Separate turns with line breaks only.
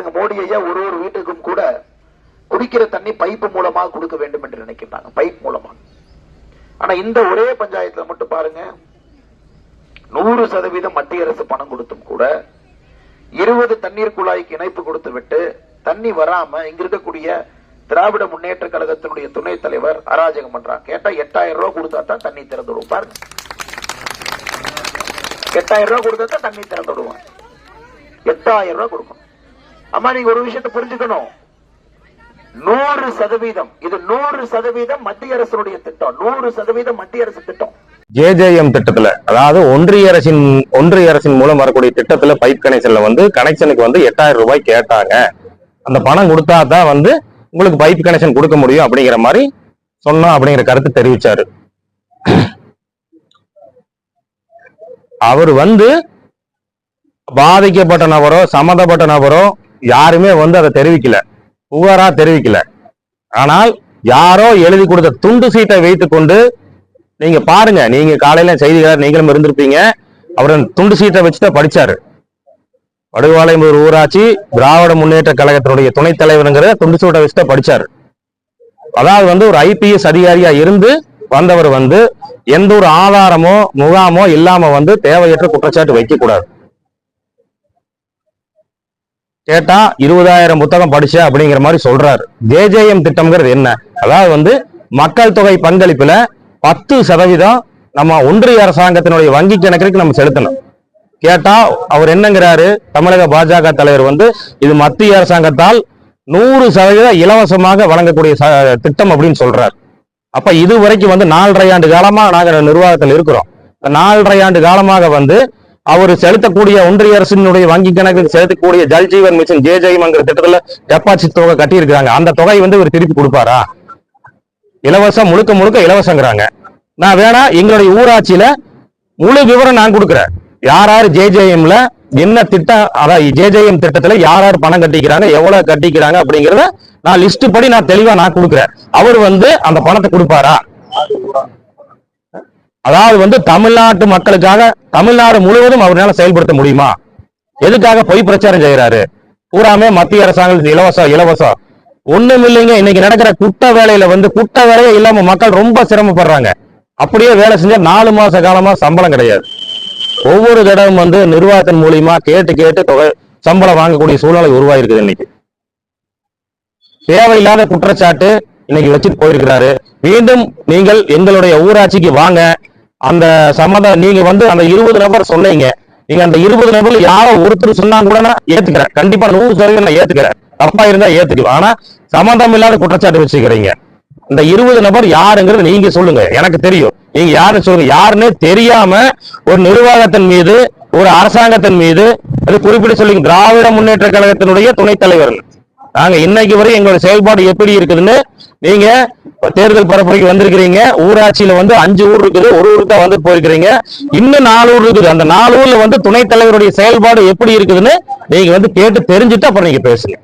பாருங்க மோடி ஐயா ஒரு ஒரு வீட்டுக்கும் கூட குடிக்கிற தண்ணி பைப்பு மூலமாக கொடுக்க வேண்டும் என்று நினைக்கிறாங்க பைப் மூலமாக ஆனா இந்த ஒரே பஞ்சாயத்துல மட்டும் பாருங்க. நூறு சதவீதம் மத்திய அரசு பணம் கொடுத்தும் கூட இருபது தண்ணீர் குழாய்க்கு இணைப்பு கொடுத்து விட்டு தண்ணி வராம இங்க இருக்கக்கூடிய திராவிட முன்னேற்ற கழகத்தினுடைய துணைத் தலைவர் அராஜகம் பண்றாங்க. கேட்டா எட்டாயிரம் ரூபாய் கொடுத்தா தான் தண்ணி திறந்து விடுவோம் பாருங்க. எட்டாயிரம் ரூபாய் கொடுத்தா தான் தண்ணி திறந்து விடுவாங்க எட்டாயிரம் ரூபாய் கொடுக்கணும். அம்மா நீங்க ஒரு விஷயத்தை புரிஞ்சுக்கணும். நூறு சதவீதம். இது நூறு சதவீதம் மத்திய அரசுடைய திட்டம். நூறு சதவீதம் மத்திய அரசு திட்டம்.
ஜேஜேஎம் திட்டத்துல அதாவது ஒன்றிய அரசின் ஒன்றிய அரசின் மூலம் வரக்கூடிய திட்டத்துல பைப் கனெக்ஷன்ல வந்து கனெக்ஷனுக்கு வந்து எட்டாயிரம் ரூபாய் கேட்டாங்க. அந்த பணம் கொடுத்தா தான் வந்து உங்களுக்கு பைப் கனெக்ஷன் கொடுக்க முடியும் அப்படிங்கிற மாதிரி சொன்னோம் அப்படிங்கிற கருத்து தெரிவிச்சாரு. அவர் வந்து பாதிக்கப்பட்ட நபரோ சம்மந்தப்பட்ட நபரோ யாருமே வந்து அதை தெரிவிக்கல. புகாரா தெரிவிக்கல. ஆனால் யாரோ எழுதி கொடுத்த துண்டு சீட்டை வைத்துக்கொண்டு நீங்க பாருங்க நீங்க காலையில செய்தியாளர் நீங்களும் இருந்திருப்பீங்க. அவர் துண்டு சீட்டை வச்சுதான் படிச்சாரு. படுவாளையம்பூர் ஊராட்சி திராவிட முன்னேற்ற கழகத்தினுடைய துணைத் தலைவருங்கிற துண்டு சீட்டை வச்சுதான் படிச்சாரு. அதாவது வந்து ஒரு ஐபிஎஸ் அதிகாரியா இருந்து வந்தவர் வந்து எந்த ஒரு ஆதாரமோ முகாமோ இல்லாம வந்து தேவையற்ற குற்றச்சாட்டு வைக்க கூடாது கேட்டா இருபதாயிரம் புத்தகம் படிச்ச அப்படிங்கிற மாதிரி சொல்றாரு. ஜேஜேஎம் திட்டம்ங்கிறது என்ன? அதாவது வந்து மக்கள் தொகை பங்களிப்புல பத்து சதவீதம் நம்ம ஒன்றிய அரசாங்கத்தினுடைய வங்கி கணக்கிற்கு நம்ம செலுத்தணும். கேட்டா அவர் என்னங்கிறாரு? தமிழக பாஜக தலைவர் வந்து இது மத்திய அரசாங்கத்தால் நூறு சதவீதம் இலவசமாக வழங்கக்கூடிய ச- திட்டம் அப்படின்னு சொல்றாரு. அப்ப இது வரைக்கும் வந்து நாலரை ஆண்டு காலமா நாங்க நிர்வாகத்தில் இருக்கிறோம். நாலரை ஆண்டு காலமாக வந்து அவர் செலுத்தக்கூடிய ஒன்றிய அரசினுடைய வங்கி கணக்கு செலுத்தக்கூடிய ஜல் ஜீவன் மிஷன் ஜேஜெய்மங்கிற திட்டத்துல டெபாசிட் தொகை கட்டியிருக்கிறாங்க. அந்த தொகை வந்து இவர் திருப்பி கொடுப்பாரா? இலவசம் முழுக்க முழுக்க இலவசங்கிறாங்க. நான் வேணா எங்களுடைய ஊராட்சியில முழு விவரம் நான் கொடுக்குறேன். யார் யார் ஜேஜேஎம்ல என்ன திட்டம் அதாவது ஜேஜேஎம் திட்டத்துல யார் யார் பணம் கட்டிக்கிறாங்க எவ்வளவு கட்டிக்கிறாங்க அப்படிங்கறத நான் லிஸ்ட் படி நான் தெளிவா நான் கொடுக்குறேன். அவர் வந்து அந்த பணத்தை கொடுப்பாரா? அதாவது வந்து தமிழ்நாட்டு மக்களுக்காக தமிழ்நாடு முழுவதும் அவரால் செயல்படுத்த முடியுமா? எதுக்காக பொய் பிரச்சாரம் செய்யறாரு பூராமே மத்திய அரசாங்கம் இலவசம் இலவசம். ஒண்ணும் இல்லைங்க இன்னைக்கு நடக்கிற குட்ட வேலையில வந்து குட்ட வேலையே இல்லாம மக்கள் ரொம்ப சிரமப்படுறாங்க. அப்படியே வேலை செஞ்சா நாலு மாச காலமா சம்பளம் கிடையாது. ஒவ்வொரு தடவும் வந்து நிர்வாகத்தின் மூலியமா கேட்டு கேட்டு தொகை சம்பளம் வாங்கக்கூடிய சூழ்நிலை உருவாயிருக்குது இன்னைக்கு. தேவையில்லாத குற்றச்சாட்டு இன்னைக்கு வச்சுட்டு போயிருக்கிறாரு. மீண்டும் நீங்கள் எங்களுடைய ஊராட்சிக்கு வாங்க அந்த சம்மத நீங்க வந்து அந்த இருபது நபர் சொன்னீங்க. நீங்க அந்த இருபது நபர்ல யாரோ ஒருத்தர் சொன்னா கூட நான் ஏத்துக்கிறேன். கண்டிப்பா நூறு சதவீதம் நான் ஏத்துக்கிறேன். தப்பா இருந்தா ஏத்துக்குவேன். ஆனா சம்மந்தம் இல்லாத குற்றச்சாட்டு வச்சுக்கிறீங்க. இந்த இருபது நபர் யாருங்கிறது நீங்க சொல்லுங்க. எனக்கு தெரியும். நீங்க யாருன்னு சொல்லுங்க. யாருன்னு தெரியாம ஒரு நிர்வாகத்தின் மீது ஒரு அரசாங்கத்தின் மீது அது குறிப்பிட்டு சொல்லுங்க. திராவிட முன்னேற்ற கழகத்தினுடைய துணைத் தலைவர் நாங்க இன்னைக்கு வரை எங்களோட செயல்பாடு எப்படி இருக்குதுன்னு நீங்க தேர்தல் பரப்புரைக்கு வந்திருக்கிறீங்க. ஊராட்சியில வந்து அஞ்சு ஊர் இருக்குது. ஒரு ஊருக்கு தான் வந்து போயிருக்கிறீங்க. இன்னும் நாலு ஊர் இருக்குது. அந்த நாலு ஊர்ல வந்து துணைத் தலைவருடைய செயல்பாடு எப்படி இருக்குதுன்னு நீங்க வந்து கேட்டு தெரிஞ்சுட்டு அப்புறம் நீங்க பேசுங்க.